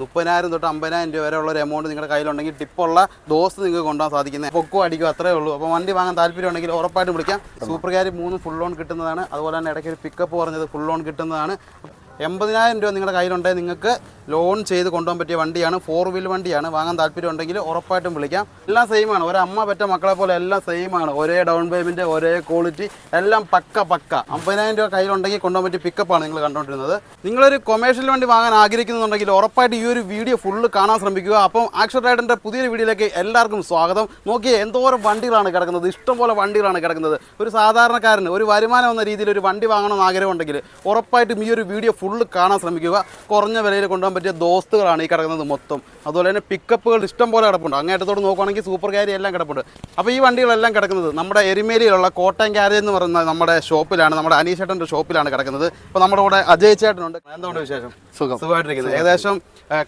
മുപ്പതിനായിരം തൊട്ട് അമ്പതിനായിരം രൂപ വരെ ഉള്ള ഒരു എമൗണ്ട് നിങ്ങളുടെ കയ്യിലുണ്ടെങ്കിൽ ടിപ്പുള്ള ദോസ് നിങ്ങൾക്ക് കൊണ്ടുപോകാൻ സാധിക്കുന്നത്. പൊക്കോ അടിക്കും അത്രേ ഉള്ളൂ. അപ്പോൾ വണ്ടി വാങ്ങാൻ താല്പര്യം ഉണ്ടെങ്കിൽ ഉറപ്പായിട്ടും വിളിക്കാം. സൂപ്പർ കാര്യം മൂന്ന് ഫുൾ ലോൺ കിട്ടുന്നതാണ്. അതുപോലെ തന്നെ ഇടയ്ക്ക് ഒരു പിക്കപ്പ് പറഞ്ഞത് ഫുൾ ലോൺ കിട്ടുന്നതാണ്. എൺപതിനായിരം രൂപ നിങ്ങളുടെ കയ്യിലുണ്ടെങ്കിൽ നിങ്ങൾക്ക് ലോൺ ചെയ്ത് കൊണ്ടുപോകാൻ പറ്റിയ വണ്ടിയാണ്. ഫോർ വീൽ വണ്ടിയാണ്. വാങ്ങാൻ താല്പര്യം ഉണ്ടെങ്കിൽ ഉറപ്പായിട്ടും വിളിക്കാം. എല്ലാം സെയിം ആണ്. ഒരു അമ്മ പറ്റ മക്കളെ പോലെ എല്ലാം സെയിം ആണ്. ഒരേ ഡൗൺ പേയ്മെന്റ് ഒരേ ക്വാളിറ്റി എല്ലാം പക്ക പക്ക. അമ്പതിനായിരം രൂപ കയ്യിലുണ്ടെങ്കിൽ കൊണ്ടുപോകാൻ പറ്റിയ പിക്കപ്പാണ് നിങ്ങൾ കണ്ടുകൊണ്ടിരുന്നത്. നിങ്ങളൊരു കൊമേഴ്ഷ്യൽ വണ്ടി വാങ്ങാൻ ആഗ്രഹിക്കുന്നുണ്ടെങ്കിൽ ഉറപ്പായിട്ട് ഈ ഒരു വീഡിയോ ഫുള്ള് കാണാൻ ശ്രമിക്കുക. അപ്പം ആക്ഷൻ റൈഡറിന്റെ പുതിയൊരു വീഡിയോയിലേക്ക് എല്ലാവർക്കും സ്വാഗതം. നോക്കിയേ എന്തോരം വണ്ടികളാണ് കിടക്കുന്നത്. ഇഷ്ടംപോലെ വണ്ടികളാണ് കിടക്കുന്നത്. ഒരു സാധാരണക്കാരന് ഒരു വരുമാനം എന്ന രീതിയിൽ ഒരു വണ്ടി വാങ്ങണമെന്ന് ആഗ്രഹമുണ്ടെങ്കിൽ ഉറപ്പായിട്ടും ഈ ഒരു വീഡിയോ ഫുള്ള് കാണാൻ ശ്രമിക്കുക. കുറഞ്ഞ വിലയിൽ കൊണ്ടുപോകാൻ പറ്റിയ ദോസ്തുകളാണ് ഈ കിടക്കുന്നത് മൊത്തം. അതുപോലെ തന്നെ പിക്കപ്പുകൾ ഇഷ്ടം പോലെ കിടപ്പുണ്ട്. അങ്ങേറ്റത്തോട് നോക്കുകയാണെങ്കിൽ സൂപ്പർ ക്യാരി എല്ലാം കിടപ്പുണ്ട്. അപ്പോൾ ഈ വണ്ടികളെല്ലാം കിടക്കുന്നത് നമ്മുടെ എരുമേലിയിലുള്ള കോട്ടയം ക്യാരേജ് എന്ന് പറയുന്ന നമ്മുടെ ഷോപ്പിലാണ് നമ്മുടെ അനീഷ് ചേട്ടന്റെ ഷോപ്പിലാണ് കിടക്കുന്നത്. ഇപ്പോൾ നമ്മുടെ കൂടെ അജയ് ചേട്ടനുണ്ട്. എന്തുകൊണ്ട് വിശേഷം? സുഖം. സുഖമായിട്ടിരിക്കുന്നത് ഏകദേശം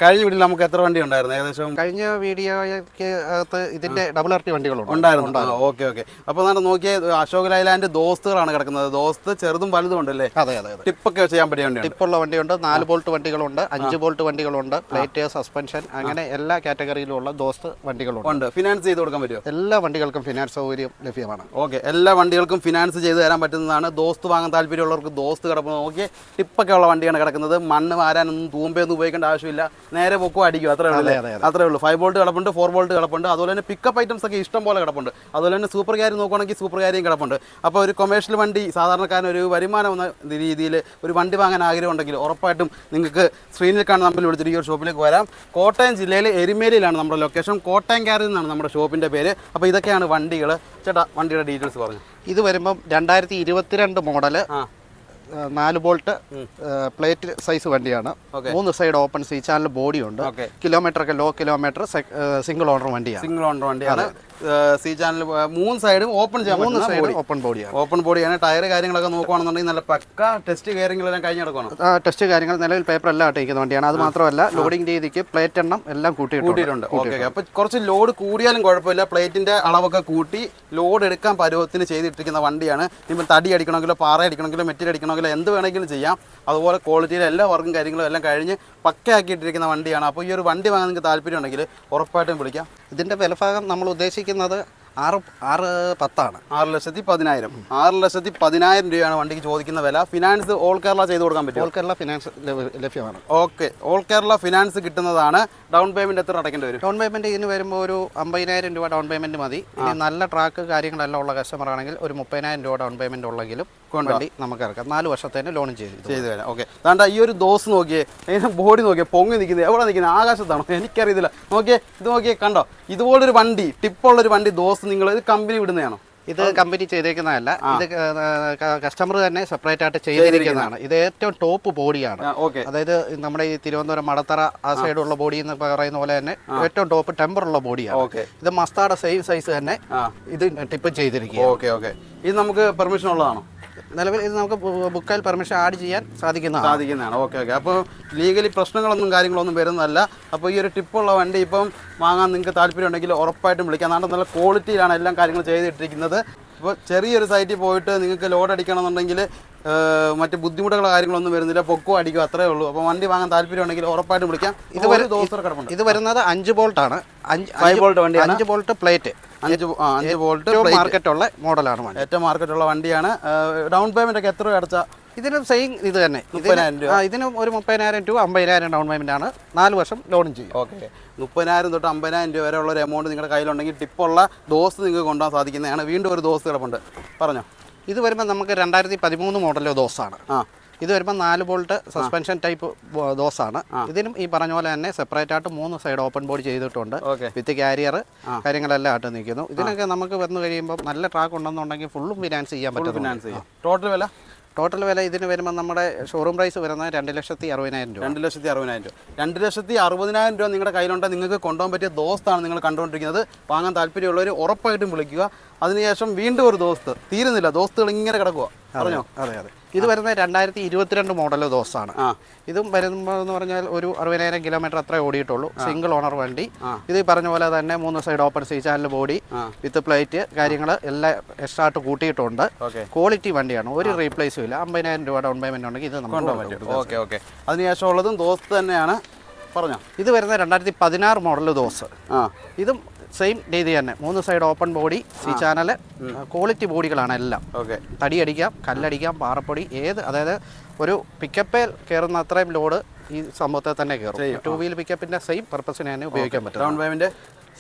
കഴിഞ്ഞ വീട്ടിൽ നമുക്ക് എത്ര വണ്ടി ഉണ്ടായിരുന്നു? ഏകദേശം കഴിഞ്ഞ വീഡിയോയ്ക്ക് അകത്ത് ഇതിന്റെ ഡബിൾ ആർ ടി വണ്ടികളുണ്ട്. ഉണ്ടായിരുന്നു. Okay okay. അപ്പോൾ നമ്മൾ നോക്കിയ അശോക് ലൈലാൻഡ് ദോസ്തുകളാണ് കിടക്കുന്നത്. ദോസ്ത് ചെറുതും വലുതും ഉണ്ടല്ലേ? അതെ അതെ ടിപ്പൊക്കെ ചെയ്യാൻ പറ്റിയ വണ്ടിയാണ് ടിപ്പുള്ള വണ്ടിയുണ്ട് നാല് ബോൾട്ട് വണ്ടികളുണ്ട് അഞ്ച് ബോൾട്ട് വണ്ടികളുണ്ട് പ്ലേറ്റ് സസ്പെൻഷൻ അങ്ങനെ എല്ലാ കാറ്റഗറിയിലുമുള്ള ദോസ്ത് വണ്ടികളുണ്ട്. ഫിനാൻസ് ചെയ്ത് കൊടുക്കാൻ പറ്റുമോ? എല്ലാ വണ്ടികൾക്കും ഫിനാൻസ് സൗകര്യം ലഭ്യമാണ്. ഓക്കെ. എല്ലാ വണ്ടികൾക്കും ഫിനാൻസ് ചെയ്ത് തരാൻ പറ്റുന്നതാണ്. ദോസ്ത് വാങ്ങാൻ താല്പര്യമുള്ളവർക്ക് ദോസ്ത് കിടക്കുന്നത് നോക്കി. ടിപ്പൊക്കെ ഉള്ള വണ്ടിയാണ് കിടക്കുന്നത്. മണ്ണ് വാരാനൊന്നും തൂമ്പയൊന്നും ഉപയോഗിക്കേണ്ട ആവശ്യമില്ല. നേരെ പൊക്കോ അടിക്കും. അത്രേ ഉള്ളൂ അത്രേ ഉള്ളൂ. ഫൈവ് ബോൾട്ട് കിടപ്പുണ്ട് ഫോർ ബോൾട്ട് കിടപ്പുണ്ട്. അതുപോലെ തന്നെ പിക്കപ്പ് ഐറ്റംസ് ഒക്കെ ഇഷ്ടം പോലെ കിടപ്പുണ്ട്. അതുപോലെ തന്നെ സൂപ്പർ കാര്യം നോക്കുകയാണെങ്കിൽ സൂപ്പർ കാര്യം കിടപ്പുണ്ട്. അപ്പോൾ ഒരു കൊമേഴ്ഷ്യൽ വണ്ടി സാധാരണക്കാരൻ ഒരു വരുമാനം എന്ന രീതിയിൽ ഒരു വണ്ടി വാങ്ങാൻ ആഗ്രഹം ഉണ്ടെങ്കിൽ ഉറപ്പായിട്ടും നിങ്ങൾക്ക് സ്ക്രീനിൽ കാണുന്ന നമ്പറിൽ വിളിച്ചിട്ട് ഈ ഒരു ഷോപ്പിലേക്ക് വരാം. കോട്ടയം ജില്ലയിലെ എരുമേലിയിലാണ് നമ്മുടെ ലൊക്കേഷൻ കോട്ടയം കാരിൽ നിന്നാണ് നമ്മുടെ ഷോപ്പിന്റെ പേര്. അപ്പോൾ ഇതൊക്കെയാണ് വണ്ടികൾ ചേട്ടാ വണ്ടിയുടെ ഡീറ്റെയിൽസ് പറഞ്ഞു? ഇത് വരുമ്പം രണ്ടായിരത്തി ഇരുപത്തിരണ്ട് മോഡൽ ആ നാല് ബോൾട്ട് പ്ലേറ്റ് സൈസ് വണ്ടിയാണ്. മൂന്ന് side open C channel body ഉണ്ട്. കിലോമീറ്റർ ഒക്കെ ലോ കിലോമീറ്റർ സിംഗിൾ ഓണർ വണ്ടിയാണ്. സിംഗിൾ ഓണർ വണ്ടിയാണ്. സി ചാനൽ മൂന്ന് സൈഡും ഓപ്പൺ ചെയ്യാൻ മൂന്ന് സൈഡ്. ഓപ്പൺ ബോഡിയാണ് ഓപ്പൺ ബോഡിയാണ് ടയർ കാര്യങ്ങളൊക്കെ നോക്കുകയാണെന്നുണ്ടെങ്കിൽ നല്ല പക്ക ടെസ്റ്റ് കാര്യങ്ങളെല്ലാം കഴിഞ്ഞ് നടക്കണം ടെസ്റ്റ് കാര്യങ്ങൾ നിലവിൽ പേപ്പർ എല്ലാം ഇട്ടിരിക്കുന്ന വണ്ടിയാണ്. അത് മാത്രമല്ല ലോഡിംഗ് രീതിക്ക് പ്ലേറ്റ് എണ്ണം എല്ലാം കൂട്ടി കൂട്ടിയിട്ടുണ്ട്. ഓക്കെ അപ്പൊ അപ്പോൾ കുറച്ച് ലോഡ് കൂടിയാലും കുഴപ്പമില്ല. പ്ലേറ്റിന്റെ അളവൊക്കെ കൂട്ടി ലോഡ് എടുക്കാൻ പരുവത്തിന് ചെയ്തിട്ടിരിക്കുന്ന വണ്ടിയാണ്. ഇപ്പം തടി അടിക്കണമെങ്കിലോ പാറ അടിക്കണമെങ്കിലോ മെറ്റീരിയൽ അടിക്കണമെങ്കിലോ എന്ത് വേണമെങ്കിലും ചെയ്യാം. അതുപോലെ ക്വാളിറ്റിയിൽ എല്ലാ വർക്കും കാര്യങ്ങളും എല്ലാം കഴിഞ്ഞ് പക്കയാക്കിയിട്ടിരിക്കുന്ന വണ്ടിയാണ്. അപ്പോൾ ഈ ഒരു വണ്ടി വാങ്ങാൻ നിങ്ങൾക്ക് താല്പര്യം ഉണ്ടെങ്കിൽ ഉറപ്പായിട്ടും വിളിക്കാം. ഇതിന്റെ വിലഭാഗം നമ്മൾ ഉദ്ദേശിക്കുന്നത് ആറ് ആറ് പത്താണ്. ആറ് ലക്ഷത്തി പതിനായിരം. ആറ് ലക്ഷത്തി പതിനായിരം രൂപയാണ് വണ്ടിക്ക് ചോദിക്കുന്ന വില. ഫിനാൻസ് ഓൾ കേരള ചെയ്ത് കൊടുക്കാൻ പറ്റും ഓൾ കേരള ഫിനാൻസ് ലഭ്യ- ലഭ്യമാണ്. ഓക്കെ ഓൾ കേരള ഫിനാൻസ് കിട്ടുന്നതാണ്. ഡൗൺ പേയ്മെന്റ് എത്ര അടയ്ക്കേണ്ടി വരും? ഡൗൺ പേയ്മെന്റ് ഇതിന് വരുമ്പോൾ ഒരു അമ്പതിനായിരം രൂപ ഡൗൺ പേയ്മെന്റ് മതി. ഇനി നല്ല ട്രാക്ക് കാര്യങ്ങളെല്ലാം ഉള്ള കസ്റ്റമർ ആണെങ്കിൽ ഒരു മുപ്പതിനായിരം രൂപ ഡൗൺ പേയ്മെന്റ് ഉള്ളെങ്കിലും വണ്ടി നമുക്ക് ഇറക്കാം. നാല് വർഷത്തേന് ലോണും ചെയ്ത് ചെയ്തു തരാം. ഓക്കെ അതാണ്ട് ഈ ഒരു ദോസ് നോക്കിയേ അതിന്റെ ബോഡി നോക്കിയേ പൊങ്ങി നിൽക്കുന്നത് എവിടെ നിൽക്കുന്നത് ആകാശത്താണോ? എനിക്കറിയത്തില്ല. നോക്കിയേ ഇത് നോക്കിയേ കണ്ടോ? ഇതുപോലൊരു വണ്ടി ടിപ്പുള്ളൊരു വണ്ടി ദോസ് നിങ്ങൾ ഇത് കമ്പനി വിടുന്നതാണോ? ഇത് കമ്പനി ചെയ്തേക്കുന്നതല്ല. ഇത് കസ്റ്റമർ തന്നെ സെപ്പറേറ്റ് ആയിട്ട് ചെയ്തിരിക്കുന്നതാണ്. ഇത് ഏറ്റവും ടോപ്പ് ബോഡിയാണ് അതായത് നമ്മുടെ ഈ തിരുവനന്തപുരം മടത്തറ ആ സൈഡുള്ള ബോഡി എന്ന് പറയുന്ന പോലെ തന്നെ ഏറ്റവും ടോപ്പ് ടെമ്പർ ഉള്ള ബോഡിയാണ് ഓക്കെ ഇത് മസ്താടെ സെയിം സൈസ് തന്നെ ഇത് ടിപ്പ് ചെയ്തിരിക്കും ഓക്കെ ഓക്കെ ഇത് നമുക്ക് പെർമിഷൻ ഉള്ളതാണോ? നിലവിൽ ഇത് നമുക്ക് ബുക്കായി പെർമിഷൻ ആഡ് ചെയ്യാൻ സാധിക്കുന്നതാണ്. സാധിക്കുന്നതാണ്. Okay okay. അപ്പോൾ ലീഗലി പ്രശ്നങ്ങളൊന്നും കാര്യങ്ങളൊന്നും വരുന്നതല്ല. അപ്പോൾ ഈ ഒരു ടിപ്പുള്ള വണ്ടി ഇപ്പം വാങ്ങാൻ നിങ്ങൾക്ക് താല്പര്യം ഉണ്ടെങ്കിൽ ഉറപ്പായിട്ടും വിളിക്കാം. നല്ല നല്ല ക്വാളിറ്റിയിലാണ് എല്ലാം കാര്യങ്ങളും ചെയ്തിട്ടിരിക്കുന്നത്. ഇപ്പോൾ ചെറിയൊരു സൈറ്റിൽ പോയിട്ട് നിങ്ങൾക്ക് ലോഡ് അടിക്കണമെന്നുണ്ടെങ്കിൽ മറ്റ് ബുദ്ധിമുട്ടുകളോ കാര്യങ്ങളൊന്നും വരുന്നില്ല. പൊക്കോ അടിക്കോ അത്രേ ഉള്ളൂ. അപ്പോൾ വണ്ടി വാങ്ങാൻ താല്പര്യം ഉണ്ടെങ്കിൽ ഉറപ്പായിട്ടും വിളിക്കാം. ഇത് ഒരു ദിവസം കിടപ്പുണ്ട്. ഇത് വരുന്നത് അഞ്ച് ബോൾട്ടാണ് അഞ്ച് ബോൾട്ട് വണ്ടി അഞ്ച് ബോൾട്ട് പ്ലേറ്റ് അഞ്ച് അഞ്ച് ബോൾട്ട് മാർക്കറ്റ് മാർക്കറ്റുള്ള മോഡലാണ് വണ്ടി. ഏറ്റവും മാർക്കറ്റുള്ള വണ്ടിയാണ്. ഡൗൺ പേയ്മെന്റ് ഒക്കെ എത്ര രൂപ അടച്ചാൽ ഇതിന് സെയിം ഇത് തന്നെ. ഇതിന് ഒരു മുപ്പതിനായിരം ടു അമ്പതിനായിരം ഡൗൺ പേയ്മെന്റ് ആണ്. നാല് വർഷം ലോണും ചെയ്യും. ഓക്കെ മുപ്പതിനായിരം തൊട്ട് അമ്പതിനായിരം രൂപ വരെ ഉള്ള ഒരു എമൗണ്ട് നിങ്ങളുടെ കയ്യിലുണ്ടെങ്കിൽ ടിപ്പുള്ള ദോസ് നിങ്ങൾക്ക് കൊണ്ടുപോകാൻ സാധിക്കുന്നതാണ്. വീണ്ടും ഒരു ദോസ് കിടപ്പുണ്ട്. പറഞ്ഞോ? ഇത് വരുമ്പോൾ നമുക്ക് രണ്ടായിരത്തി പതിമൂന്ന് മോഡലിലെ ദോസാണ് ആ. ഇത് വരുമ്പോൾ നാല് ബോൾട്ട് സസ്പെൻഷൻ ടൈപ്പ് ദോസാണ് ഇതിനും ഈ പറഞ്ഞ പോലെ തന്നെ സെപ്പറേറ്റ് ആയിട്ട് മൂന്ന് സൈഡ് ഓപ്പൺ ബോഡി ചെയ്തിട്ടുണ്ട്. വിത്ത് കാരിയർ കാര്യങ്ങളെല്ലാം ആയിട്ട് നിൽക്കുന്നു. ഇതിനൊക്കെ നമുക്ക് വന്നു കഴിയുമ്പോൾ നല്ല ട്രാക്ക് ഉണ്ടെന്നുണ്ടെങ്കിൽ ഫുള്ളും ഫിനാൻസ് ചെയ്യാൻ പറ്റും ഫിനാൻസ് ചെയ്യാം. ടോട്ടൽ വില? ടോട്ടൽ വില ഇതിന് വരുമ്പോൾ നമ്മുടെ ഷോറൂം പ്രൈസ് വരുന്നത് രണ്ട് ലക്ഷത്തി അറുപതിനായിരം രൂപ. രണ്ട് ലക്ഷത്തി അറുപതിനായിരം രൂപ. രണ്ട് ലക്ഷത്തി അറുപതിനായിരം രൂപ നിങ്ങളുടെ കയ്യിലുണ്ടെങ്കിൽ നിങ്ങൾക്ക് കൊണ്ടുപോകാൻ പറ്റിയ ദോസ്താണ് നിങ്ങൾ കണ്ടുകൊണ്ടിരിക്കുന്നത്. വാങ്ങാൻ താല്പര്യമുള്ളവർ ഉറപ്പായിട്ടും വിളിക്കുക. അതിനുശേഷം വീണ്ടും ഒരു ദോസ്ത്. തീരുന്നില്ല. ദോസ്തുകൾ ഇങ്ങനെ കിടക്കുക പറഞ്ഞോ? അതെ അതെ. ഇത് വരുന്ന രണ്ടായിരത്തി ഇരുപത്തിരണ്ട് മോഡൽ ദോസാണ് ഇതും വരുമ്പോൾ എന്ന് പറഞ്ഞാൽ ഒരു അറുപതിനായിരം കിലോമീറ്റർ അത്രേ ഓടിയിട്ടുള്ളൂ. സിംഗിൾ ഓണർ വണ്ടി. ഇത് പറഞ്ഞ പോലെ തന്നെ മൂന്ന് side open C channel body with plate കാര്യങ്ങൾ എല്ലാം എക്സ്ട്രാ ആയിട്ട് കൂട്ടിയിട്ടുണ്ട്. ഓക്കെ ക്വാളിറ്റി വണ്ടിയാണ്. ഒരു റീപ്ലേസും ഇല്ല. അമ്പതിനായിരം രൂപ ഡൗൺ പേയ്മെന്റ് ഉണ്ടെങ്കിൽ ഇത് നമുക്ക് ഓക്കെ ഓക്കെ അതിനുശേഷം ഉള്ളതും ദോസ്ത് തന്നെയാണ്. പറഞ്ഞോ. ഇത് വരുന്ന രണ്ടായിരത്തി പതിനാറ് മോഡൽ ദോസ്. ആ. ഇതും സെയിം രീതി തന്നെ. മൂന്ന് side open body C channel quality ബോഡികളാണ് എല്ലാം. ഓക്കെ. തടിയടിക്കാം കല്ലടിക്കാം പാറപ്പൊടി ഏത് അതായത് ഒരു പിക്കപ്പിൽ കയറുന്ന അത്രയും ലോഡ് ഈ സംഭവത്തെ തന്നെ കയറും ടൂ വീൽ പിക്കപ്പിന്റെ സെയിം പർപ്പസിന് തന്നെ ഉപയോഗിക്കാൻ പറ്റും. ഡൗൺ പേയ്മെന്റ്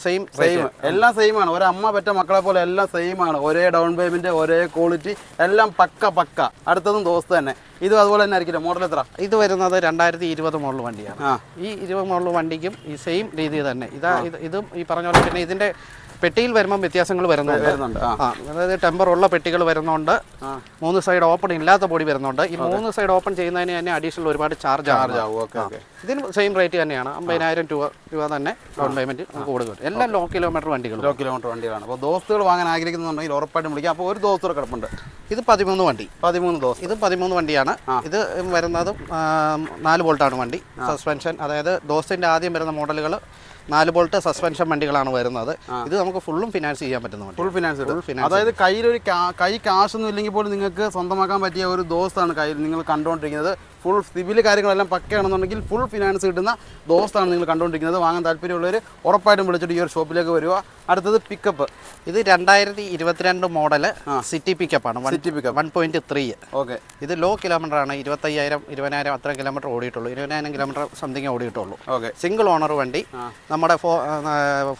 സെയിം സെയിം എല്ലാം സെയിം ആണ്. ഒരമ്മ പറ്റ മക്കളെ പോലെ എല്ലാം സെയിം ആണ്. ഒരേ ഡൗൺ പേയ്മെന്റ് ഒരേ ക്വാളിറ്റി എല്ലാം പക്ക പക്ക. അടുത്തതും ദോസ്ത് തന്നെ. ഇതും അതുപോലെ തന്നെ ആയിരിക്കില്ല? മോഡൽ എത്ര? ഇത് വരുന്നത് രണ്ടായിരത്തി ഇരുപത് മോഡൽ വണ്ടിയാണ് ഈ ഇരുപത് മോഡൽ വണ്ടിക്കും ഈ സെയിം രീതി തന്നെ. ഇതാ ഇത് ഈ പറഞ്ഞ പോലെ പിന്നെ ഇതിന്റെ പെട്ടിയിൽ വരുമ്പോൾ വ്യത്യാസങ്ങൾ വരുന്നുണ്ട്. അതായത് ടെമ്പർ ഉള്ള പെട്ടികൾ വരുന്നുണ്ട്. മൂന്ന് സൈഡ് ഓപ്പൺ ഇല്ലാത്ത ബോഡി വരുന്നുണ്ട്. ഈ മൂന്ന് സൈഡ് ഓപ്പൺ ചെയ്യുന്നതിന് തന്നെ അഡീഷണൽ ഒരുപാട് ചാർജ് ചാർജ് ആവും. Okay okay. ഇതിന് സെയിം റേറ്റ് തന്നെയാണ്. അമ്പതിനായിരം രൂപ രൂപ തന്നെ ഡൗൺ പേയ്മെന്റ് നമുക്ക് കൊടുക്കും എല്ലാം ലോ കിലോമീറ്റർ വണ്ടികൾ ലോ കിലോമീറ്റർ വണ്ടികളാണ്. അപ്പോൾ ദോസ്തുകൾ വാങ്ങാൻ ആഗ്രഹിക്കുന്നുണ്ടെങ്കിൽ ഉറപ്പായിട്ടും വിളിക്കാം. അപ്പോൾ ഒരു ദോസ്തുകൾ കിടപ്പുണ്ട്. ഇത് പതിമൂന്ന് വണ്ടി. പതിമൂന്ന് ദോസ് ഇത് പതിമൂന്ന് വണ്ടിയാണ്. ഇത് വരുന്നതും നാല് ബോൾട്ടാണ് വണ്ടി. സസ്പെൻഷൻ അതായത് ദോസ്തിന്റെ ആദ്യം വരുന്ന മോഡലുകൾ നാല് ബോൾട്ട് സസ്പെൻഷൻ വണ്ടികളാണ് വരുന്നത്. ഇത് നമുക്ക് ഫുള്ളും ഫിനാൻസ് ചെയ്യാൻ പറ്റുന്ന ഫുൾ ഫിനാൻസ് ഫുൾ ഫിനാൻസ് അതായത് കയ്യിലൊരു കാ- കൈ കാശൊന്നും ഇല്ലെങ്കിൽ പോലും നിങ്ങൾക്ക് സ്വന്തമാക്കാൻ പറ്റിയ ഒരു ദോസ്താണ് കയ്യിൽ നിങ്ങൾ കണ്ടുകൊണ്ടിരിക്കുന്നത് ഫുൾ സിവിൽ കാര്യങ്ങളെല്ലാം പക്കയാണെന്നുണ്ടെങ്കിൽ ഫുൾ ഫിനാൻസ് കിട്ടുന്ന ദോസ്താണ് നിങ്ങൾ കണ്ടുകൊണ്ടിരിക്കുന്നത്. വാങ്ങാൻ താല്പര്യമുള്ളവർ ഉറപ്പായിട്ടും വിളിച്ചിട്ട് ഈ ഒരു ഷോപ്പിലേക്ക് വരിക. അടുത്തത് പിക്കപ്പ് ഇത് രണ്ടായിരത്തി ഇരുപത്തിരണ്ട് model city പിക്കപ്പാണ് city pickup one point three okay ഇത് ലോ കിലോമീറ്റർ ആണ്. ഇരുപത്തയ്യായിരം ഇരുപതിനായിരം അത്ര കിലോമീറ്റർ ഓടിയിട്ടുള്ളൂ. ഇരുപതിനായിരം കിലോമീറ്റർ സംതിങ് ഓടിയിട്ടുള്ളൂ. ഓക്കെ സിംഗിൾ ഓണർ വണ്ടി. നമ്മുടെ ഫോർ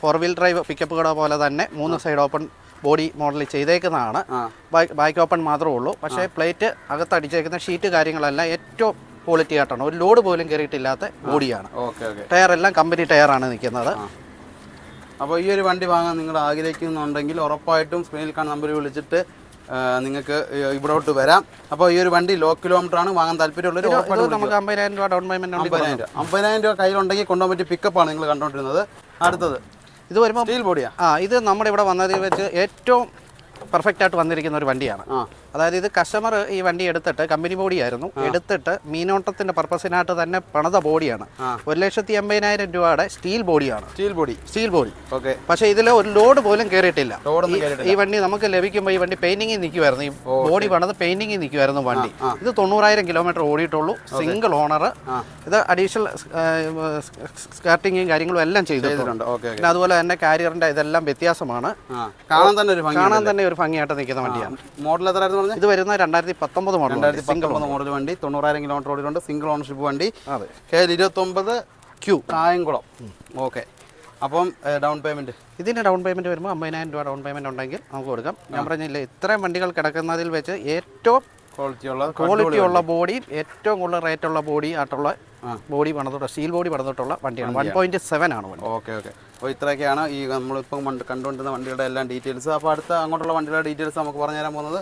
ഫോർ വീൽ ഡ്രൈവ് പിക്കപ്പുകളെ പോലെ തന്നെ മൂന്ന് സൈഡ് ഓപ്പൺ ബോഡി മോഡൽ ചെയ്തേക്കുന്നതാണ്. ബൈക്ക് ഓപ്പൺ മാത്രമേ ഉള്ളൂ. പക്ഷേ പ്ലേറ്റ് അകത്തടിച്ചേക്കുന്ന ഷീറ്റ് കാര്യങ്ങളെല്ലാം ഏറ്റവും ക്വാളിറ്റി ആയിട്ടാണ്. ഒരു ലോഡ് പോലും കയറിയിട്ടില്ലാത്ത ബോഡിയാണ്. Okay okay. ടയർ എല്ലാം കമ്പനി ടയറാണ് നിൽക്കുന്നത്. അപ്പോൾ ഈ ഒരു വണ്ടി വാങ്ങാൻ നിങ്ങൾ ആഗ്രഹിക്കുന്നുണ്ടെങ്കിൽ ഉറപ്പായിട്ടും സ്ക്രീനിൽ കാണുന്ന നമ്പർ വിളിച്ചിട്ട് നിങ്ങൾക്ക് ഇവിടോട്ട് വരാം. അപ്പോൾ ഈ ഒരു വണ്ടി ലോ കിലോമീറ്റർ ആണ്. വാങ്ങാൻ താല്പര്യമുള്ളൊരു നമുക്ക് അമ്പതിനായിരം രൂപ ഡൗൺ പേയ്മെന്റ് ഉണ്ട്. അമ്പതിനായിരം രൂപ. അമ്പതിനായിരം രൂപ കയ്യിലുണ്ടെങ്കിൽ കൊണ്ടുപോകാൻ പറ്റിയ പിക്കപ്പാണ് നിങ്ങൾ കണ്ടുകൊണ്ടിരുന്നത് അടുത്തത്. ഇത് വരുമ്പോൾ സ്റ്റീൽ ബോഡിയാ? ആ ഇത് നമ്മുടെ ഇവിടെ വന്നതിൽ വെച്ച് ഏറ്റവും പെർഫെക്റ്റ് ആയിട്ട് വന്നിരിക്കുന്ന ഒരു വണ്ടിയാണ്. ആ. അതായത് ഇത് കസ്റ്റമർ ഈ വണ്ടി എടുത്തിട്ട് കമ്പനി ബോഡിയായിരുന്നു എടുത്തിട്ട് മീനോട്ടത്തിന്റെ പർപ്പസിനായിട്ട് തന്നെ പണിത ബോഡിയാണ്. ഒരു ലക്ഷത്തി എൺപതിനായിരം രൂപയുടെ സ്റ്റീൽ ബോഡിയാണ്. Steel body. Steel body. Okay. പക്ഷേ ഇതിൽ ഒരു ലോഡ് പോലും കയറിയിട്ടില്ല ഈ- വണ്ടി നമുക്ക് ലഭിക്കുമ്പോൾ ഈ വണ്ടി പെയിന്റിങ്ങിൽ നിൽക്കുമായിരുന്നു ഈ ബോഡി പണിത് പെയിന്റിങ്ങിൽ നിൽക്കുമായിരുന്നു വണ്ടി. ഇത് തൊണ്ണൂറായിരം കിലോമീറ്റർ ഓടിയിട്ടുള്ളൂ. സിംഗിൾ ഓണർ ഇത് അഡീഷണൽ സ്കാർട്ടിങ്ങും കാര്യങ്ങളും എല്ലാം ചെയ്തിട്ടുണ്ട്. പിന്നെ അതുപോലെ തന്നെ കാരിയറിന്റെ ഇതെല്ലാം വ്യത്യാസമാണ്. കാണാൻ തന്നെ ഒരു കാണാൻ തന്നെ ഒരു ഭംഗിയായിട്ട് നിൽക്കുന്ന വണ്ടിയാണ്. മോഡൽ എത്രയായിരുന്നു പറഞ്ഞത്? ഇത് വരുന്ന രണ്ടായിരത്തി പത്തൊമ്പത് മോഡൽ രണ്ടായിരത്തി പത്തൊമ്പത് മോഡൽ വണ്ടി തൊണ്ണൂറായിരം കിലോമീറ്റർ ഓടിയിട്ടുണ്ട്. സിംഗിൾ ഓണർഷിപ്പ് വണ്ടി. അതെ. കെ ഇരുപത്തി ഇരുപത്തൊമ്പത് ക്യൂ കായംകുളം. ഓക്കെ. അപ്പം ഡൗൺ പേയ്മെന്റ് ഇതിന്റെ ഡൗൺ പേയ്മെന്റ് വരുമ്പോൾ അമ്പതിനായിരം രൂപ ഡൗൺ പേയ്മെന്റ് ഉണ്ടെങ്കിൽ നമുക്ക് കൊടുക്കാം. ഞാൻ പറഞ്ഞില്ല ഇത്രയും വണ്ടികൾ കിടക്കുന്നതിൽ വെച്ച് ഏറ്റവും ക്വാളിറ്റി ഉള്ള ക്വാളിറ്റി ഉള്ള ബോഡി ഏറ്റവും കൂടുതൽ റേറ്റ് ഉള്ള ബോഡി ആയിട്ടുള്ള ബോഡി പണിതോട്ട് സ്റ്റീൽ ബോഡി പണിതോട്ടുള്ള വണ്ടിയാണ്. വൺ പോയിന്റ് സെവൻ ആണ് വണ്ടി. Okay okay. അപ്പോൾ ഇത്രയൊക്കെയാണ് ഈ നമ്മളിപ്പം കണ്ട് കണ്ടുകൊണ്ടിരുന്ന വണ്ടിയുടെ എല്ലാം ഡീറ്റെയിൽസ്. അപ്പോൾ അടുത്ത അങ്ങോട്ടുള്ള വണ്ടിയുടെ ഡീറ്റെയിൽസ് നമുക്ക് പറഞ്ഞു തരാൻ പോകുന്നത്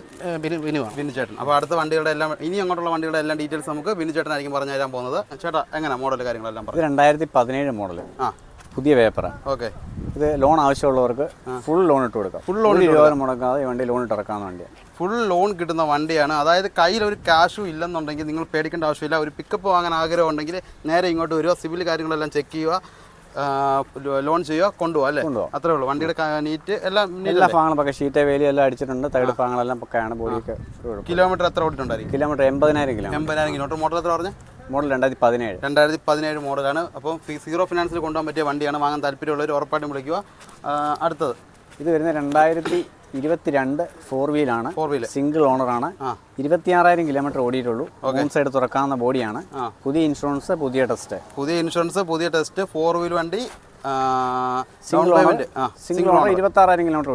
ബിനു ചേട്ടൻ. അപ്പോൾ അടുത്ത വണ്ടികളുടെ എല്ലാം ഇനി അങ്ങോട്ടുള്ള വണ്ടികളുടെ എല്ലാം ഡീറ്റെയിൽസ് നമുക്ക് ബിനു ചേട്ടനായിരിക്കും പറഞ്ഞു തരാൻ പോകുന്നത്. ചേട്ടാ എങ്ങനെ മോഡൽ കാര്യങ്ങളെല്ലാം പറഞ്ഞു? രണ്ടായിരത്തി പതിനേഴ് മോഡൽ ആ. പുതിയ പേപ്പറാണ് ഓക്കെ. ഇത് ലോൺ ആവശ്യമുള്ളവർക്ക് ഫുൾ ലോൺ ഇട്ട് കൊടുക്കാം. ഫുൾ ലോൺ രൂപ മുടക്കാതെ ഈ വണ്ടി ലോൺ ഇട്ട് ഇറക്കാവുന്ന വണ്ടിയാണ് ഫുൾ ലോൺ കിട്ടുന്ന വണ്ടിയാണ്. അതായത് കയ്യിൽ ഒരു ക്യാഷും ഇല്ലെന്നുണ്ടെങ്കിൽ നിങ്ങൾ പേടിക്കേണ്ട ആവശ്യമില്ല. ഒരു പിക്കപ്പ് വാങ്ങാൻ ആഗ്രഹം ഉണ്ടെങ്കിൽ നേരെ ഇങ്ങോട്ട് വരിക സിവിൽ കാര്യങ്ങളെല്ലാം ചെക്ക് ചെയ്യുക ലോൺ ചെയ്യുക കൊണ്ടുപോകാം അല്ലേ? കൊണ്ടുപോകാം. അത്രേ ഉള്ളൂ. വണ്ടിയുടെ നീറ്റ് എല്ലാം എല്ലാ ഭാഗങ്ങളും പക്ക ഷീറ്റ് വേലി എല്ലാം അടിച്ചിട്ടുണ്ട്. തകിട് ഭാഗങ്ങളെല്ലാം പക്കയാണ്. ബോഡിയൊക്കെ കിലോമീറ്റർ എത്ര ഓടിയിട്ടുണ്ടായിരിക്കും കിലോമീറ്റർ എൺപതിനായിരം കിലോമീറ്റർ. എൺപതിനായിരം കിലോമീറ്റർ. മോട്ടർ എത്ര പറഞ്ഞത് മോഡൽ രണ്ടായിരത്തി പതിനേഴ്. രണ്ടായിരത്തി പതിനേഴ് മോഡലാണ്. അപ്പോൾ സീറോ ഫിനാൻസിൽ കൊണ്ടുപോകാൻ പറ്റിയ വണ്ടിയാണ് വാങ്ങാൻ താല്പര്യമുള്ളവർ ഉറപ്പായിട്ടും വിളിക്കുക. അടുത്തത്. ഇത് വരുന്ന രണ്ടായിരത്തി ഇരുപത്തിരണ്ട് ഫോർ വീലാണ് ഫോർ വീൽ സിംഗിൾ ഓണറാണ് ഇരുപത്തി ഇരുപത്തിയാറായിരം കിലോമീറ്റർ ഓടിയിട്ടുള്ളൂ. മൂന്ന് സൈഡ് തുറക്കാവുന്ന ബോഡിയാണ്. പുതിയ ഇൻഷുറൻസ് പുതിയ ടെസ്റ്റ് പുതിയ ഇൻഷുറൻസ് പുതിയ ടെസ്റ്റ് ഫോർ വീൽ വണ്ടി സിംഗിൾ സിംഗിൾ ഓണർ ഇരുപത്തി ആറായിരം കിലോമീറ്റർ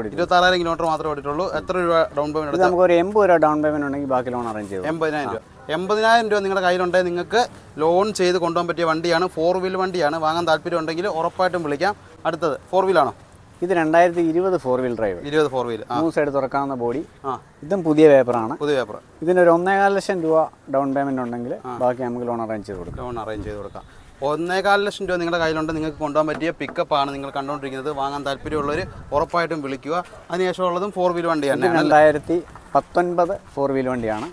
കിലോമീറ്റർ മാത്രമേ ഓടിയിട്ടുള്ളൂ. എത്ര രൂപ ഡൗൺ പേയ്മെന്റ് നമുക്ക് ഒരു എൺപത് രൂപ ഡൗൺ പേയ്മെന്റ് ഉണ്ടെങ്കിൽ ബാക്കി ലോൺ അറേഞ്ച് ചെയ്യും എൺപതിനായിരം രൂപ. എൺപതിനായിരം രൂപ നിങ്ങളുടെ കയ്യിലുണ്ടെങ്കിൽ നിങ്ങൾക്ക് ലോൺ ചെയ്ത് കൊണ്ടുപോകാൻ പറ്റിയ വണ്ടിയാണ്. ഫോർ വീൽ വണ്ടിയാണ്. വാങ്ങാൻ താല്പര്യം ഉണ്ടെങ്കിൽ ഉറപ്പായിട്ടും വിളിക്കാം. അടുത്തത് ഫോർ വീലാണോ ഇത് രണ്ടായിരത്തി ഇരുപത് ഫോർ വീൽ ഡ്രൈവ് ഇരുപത് ഫോർ വീൽ ആ. മൂന്ന് സൈഡ് തുറക്കാവുന്ന ബോഡി ആ. ഇതും പുതിയ പേപ്പറാണ് പുതിയ പേപ്പർ ഇതിനൊരു ഒന്നേകാൽ ലക്ഷം രൂപ ഡൗൺ പേയ്മെന്റ് ഉണ്ടെങ്കിൽ ബാക്കി നമുക്ക് ലോൺ അറേഞ്ച് ചെയ്ത് കൊടുക്കാം. ലോൺ അറേഞ്ച് ചെയ്ത് കൊടുക്കാം. ഒന്നേകാൽ ലക്ഷം രൂപ നിങ്ങളുടെ കയ്യിലുണ്ട്. നിങ്ങൾക്ക് കൊണ്ടുപോകാൻ പറ്റിയ പിക്കപ്പാണ് നിങ്ങൾ കണ്ടുകൊണ്ടിരിക്കുന്നത്. വാങ്ങാൻ താല്പര്യമുള്ളവർ ഉറപ്പായിട്ടും വിളിക്കുക. അതിനുശേഷമുള്ളതും ഫോർ വീൽ വണ്ടിയാണ് രണ്ടായിരത്തി പത്തൊൻപത് ഫോർ വീൽ വണ്ടിയാണ്.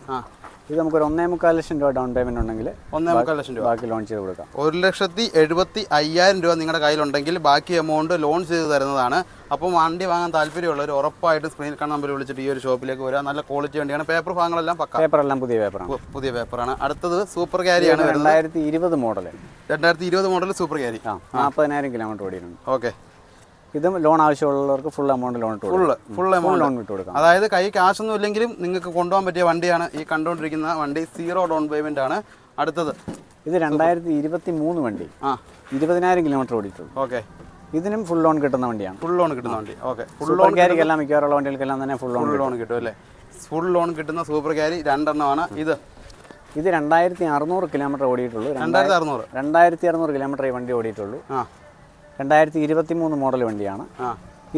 ആ നമുക്ക് ഒരു ഒന്നേ മുക്കാൽ ലക്ഷം രൂപ ഡൗൺ പേയ്മെന്റ് ഉണ്ടെങ്കിൽ ഒന്നേ മുക്കാൽ ലക്ഷം രൂപ. ബാക്കി ലോൺ ചെയ്ത് കൊടുക്കാം. ഒരു ലക്ഷത്തി എഴുപത്തി അയ്യായിരം രൂപ നിങ്ങളുടെ കയ്യിലുണ്ടെങ്കിൽ ബാക്കി എമൗണ്ട് ലോൺ ചെയ്ത് തരുന്നതാണ്. അപ്പം വണ്ടി വാങ്ങാൻ താല്പര്യമുള്ളവർ ഉറപ്പായിട്ട് സ്ക്രീനിൽ കാണാൻ നമ്പർ വിളിച്ചിട്ട് ഈ ഒരു ഷോപ്പിലേക്ക് വരാം നല്ല ക്വാളിറ്റി വണ്ടിയാണ്. പേപ്പർ ഭാഗങ്ങളെല്ലാം പക്ക. പേപ്പറെല്ലാം പുതിയ പേപ്പറാണ് പുതിയ പേപ്പറാണ് അടുത്തത് സൂപ്പർ ക്യാരിയാണ് രണ്ടായിരത്തി ഇരുപത് മോഡൽ രണ്ടായിരത്തി ഇരുപത് മോഡൽ സൂപ്പർ ക്യാരി ആ നാൽപ്പതിനായിരം കിലോമീറ്റർ ഓടിയിട്ടുണ്ട്. ഓക്കെ ഇതും ലോൺ ആവശ്യമുള്ളവർക്ക് ഫുൾ എമൗണ്ട് ലോൺ ഇട്ട് കൊടുക്കും. Full full full amount loan ഇട്ട് കൊടുക്കാം. അതായത് കൈ കാശൊന്നും ഇല്ലെങ്കിലും നിങ്ങൾക്ക് കൊണ്ടുപോകാൻ പറ്റിയ വണ്ടിയാണ് ഈ കണ്ടുകൊണ്ടിരിക്കുന്ന വണ്ടി. സീറോ ഡൗൺ പേയ്മെന്റ് ആണ് അടുത്തത്. ഇത് രണ്ടായിരത്തി ഇരുപത്തി മൂന്ന് വണ്ടി. ആ. ഇരുപതിനായിരം കിലോമീറ്റർ ഓടിയിട്ടുള്ളൂ. ഓക്കെ ഇതിനും ഫുൾ ലോൺ കിട്ടുന്ന വണ്ടിയാണ്. ഫുൾ ലോൺ കിട്ടുന്ന വണ്ടി. ഓക്കെ ഫുൾ ലോൺ ക്യാരിക്കെല്ലാം മിക്കവാറുള്ള വണ്ടികൾക്കെല്ലാം തന്നെ ഫുൾ ലോൺ ലോൺ കിട്ടും. അല്ലേ? ഫുൾ ലോൺ കിട്ടുന്ന സൂപ്പർ ക്യാരി രണ്ടെണ്ണമാണ് ഇത്. ഇത് രണ്ടായിരത്തി അറുന്നൂറ് കിലോമീറ്റർ ഓടിയിട്ടുള്ളൂ. രണ്ടായിരത്തി അറുന്നൂറ് രണ്ടായിരത്തി അറുന്നൂറ് കിലോമീറ്റർ ഈ വണ്ടി ഓടിയിട്ടുള്ളൂ. ആ. രണ്ടായിരത്തി ഇരുപത്തി മൂന്ന് മോഡൽ വണ്ടിയാണ്.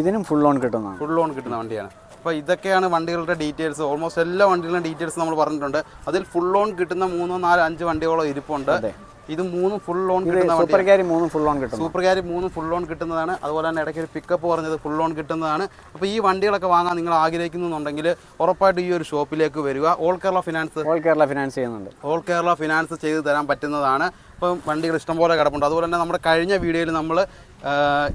ഇതിനും ഫുൾ ലോൺ കിട്ടുന്ന ഫുൾ ലോൺ കിട്ടുന്ന വണ്ടിയാണ്. അപ്പോൾ ഇതൊക്കെയാണ് വണ്ടികളുടെ ഡീറ്റെയിൽസ് ഓൾമോസ്റ്റ് എല്ലാ വണ്ടികളുടെ ഡീറ്റെയിൽസ് നമ്മൾ പറഞ്ഞിട്ടുണ്ട്. അതിൽ ഫുൾ ലോൺ കിട്ടുന്ന മൂന്നോ നാലോ അഞ്ച് വണ്ടികളോ ഇരിപ്പുണ്ട്. ഇത് മൂന്ന് ഫുൾ ലോൺ കിട്ടുന്ന സൂപ്പർ ക്യാരി മൂന്ന് ഫുൾ ലോൺ സൂപ്പർ ക്യാരി മൂന്നും ഫുൾ ലോൺ കിട്ടുന്നതാണ്. അതുപോലെ തന്നെ ഇടയ്ക്ക് ഒരു പിക്കപ്പ് പറഞ്ഞത് ഫുൾ ലോൺ കിട്ടുന്നതാണ്. അപ്പോൾ ഈ വണ്ടികളൊക്കെ വാങ്ങാൻ നിങ്ങൾ ആഗ്രഹിക്കുന്നുണ്ടെങ്കിൽ ഉറപ്പായിട്ട് ഈ ഒരു ഷോപ്പിലേക്ക് വരിക. All Kerala finance all Kerala finance ചെയ്യുന്നുണ്ട്. ഓൾ കേരള ഫിനാൻസ് ചെയ്ത് തരാൻ പറ്റുന്നതാണ്. ഇപ്പം വണ്ടികൾ ഇഷ്ടംപോലെ കിടപ്പുണ്ട്. അതുപോലെ തന്നെ നമ്മുടെ കഴിഞ്ഞ വീഡിയോയിൽ നമ്മൾ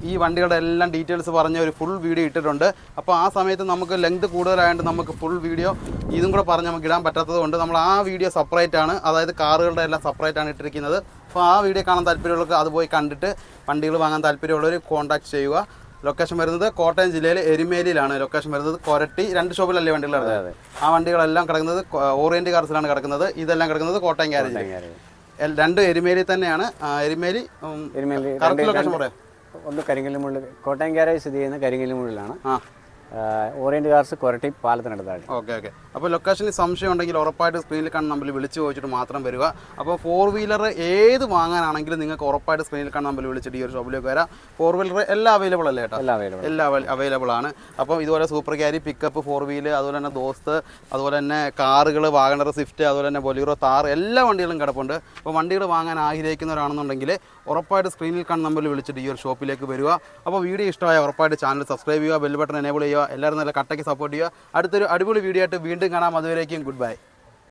ഈ വണ്ടികളുടെ എല്ലാം ഡീറ്റെയിൽസ് പറഞ്ഞ ഒരു ഫുൾ വീഡിയോ ഇട്ടിട്ടുണ്ട്. അപ്പോൾ ആ സമയത്ത് നമുക്ക് ലെങ്ത് കൂടുതലായതുകൊണ്ട് നമുക്ക് ഫുൾ വീഡിയോ ഇതും കൂടെ പറഞ്ഞ് നമുക്ക് ഇടാൻ പറ്റാത്തത് കൊണ്ട് നമ്മൾ ആ വീഡിയോ സെപ്പറേറ്റ് ആണ്. അതായത് കാറുകളുടെ എല്ലാം സെപ്പറേറ്റ് ആണ് ഇട്ടിരിക്കുന്നത്. അപ്പോൾ ആ വീഡിയോ കാണാൻ താല്പര്യമുള്ളവർക്ക് അത് പോയി കണ്ടിട്ട് വണ്ടികൾ വാങ്ങാൻ താല്പര്യമുള്ളവർ കോൺടാക്ട് ചെയ്യുക. ലൊക്കേഷൻ വരുന്നത് കോട്ടയം ജില്ലയിലെ എരുമേലിയിലാണ്. ലൊക്കേഷൻ വരുന്നത് കൊരട്ടി രണ്ട് ഷോപ്പിലല്ലേ വണ്ടികൾ കിടക്കുന്നത് ആ വണ്ടികളെല്ലാം കിടക്കുന്നത് ഓറിയന്റ് കാർസിലാണ് കിടക്കുന്നത്. ഇതെല്ലാം കിടക്കുന്നത് കോട്ടയം കാര്യം രണ്ട് എരുമേലി തന്നെയാണ്. എരുമേലി കറക്റ്റ് ലൊക്കേഷൻ പറയാം? ഒന്ന് കരിങ്കല്ലുമുള്ളിൽ കോട്ടയം കാരായി സ്ഥിതി ചെയ്യുന്ന കരിങ്കല്ലുമുള്ളിലാണ് ആ. ഓറിയന്റ് കാർസ് കൊരട്ടി പാലത്തിനടുത്താണ് ഓക്കെ ഓക്കെ. അപ്പോൾ ലൊക്കേഷനിൽ സംശയം ഉണ്ടെങ്കിൽ ഉറപ്പായിട്ട് സ്ക്രീനിൽ കാണുന്ന നമ്പറിൽ വിളിച്ച് ചോദിച്ചിട്ട് മാത്രം വരിക. അപ്പോൾ ഫോർ വീലർ ഏത് വാങ്ങാനാണെങ്കിലും നിങ്ങൾക്ക് ഉറപ്പായിട്ട് സ്ക്രീനിൽ കാണുന്ന നമ്പറിൽ വിളിച്ചിട്ട് ഈ ഒരു ഷോപ്പിലേക്ക് വരാം. ഫോർ വീലർ എല്ലാം അവൈലബിൾ അല്ലേ കേട്ടോ എല്ലാം അവൈലബിൾ എല്ലാം അവൈലബിൾ ആണ്. അപ്പോൾ ഇതുപോലെ super carry pickup four wheel അതുപോലെ തന്നെ ദോസ്ത് അതുപോലെ തന്നെ കാറുകൾ വാഗണർ സ്വിഫ്റ്റ് അതുപോലെ തന്നെ ബൊലീറോ താർ എല്ലാ വണ്ടികളും കിടപ്പുണ്ട്. അപ്പോൾ വണ്ടികൾ വാങ്ങാൻ ആഗ്രഹിക്കുന്നവരാണെന്നുണ്ടെങ്കിൽ ഉറപ്പായിട്ട് സ്ക്രീനിൽ കാണുന്ന നമ്പറിൽ വിളിച്ചിട്ട് ഈ ഒരു ഷോപ്പിലേക്ക് വരിക. അപ്പോൾ വീഡിയോ ഇഷ്ടമായ ഉറപ്പായിട്ട് ചാനൽ സബ്സ്ക്രൈബ് ചെയ്യുക ബെൽ ബട്ടൺ എനേബിൾ ചെയ്യുക എല്ലാവരും നല്ല കട്ടയ്ക്ക് സപ്പോർട്ട് ചെയ്യുക. അടുത്തൊരു അടിപൊളി വീഡിയോ ആയിട്ട് വീണ്ടും കാണാം. അതുവരേക്കും ഗുഡ് ബൈ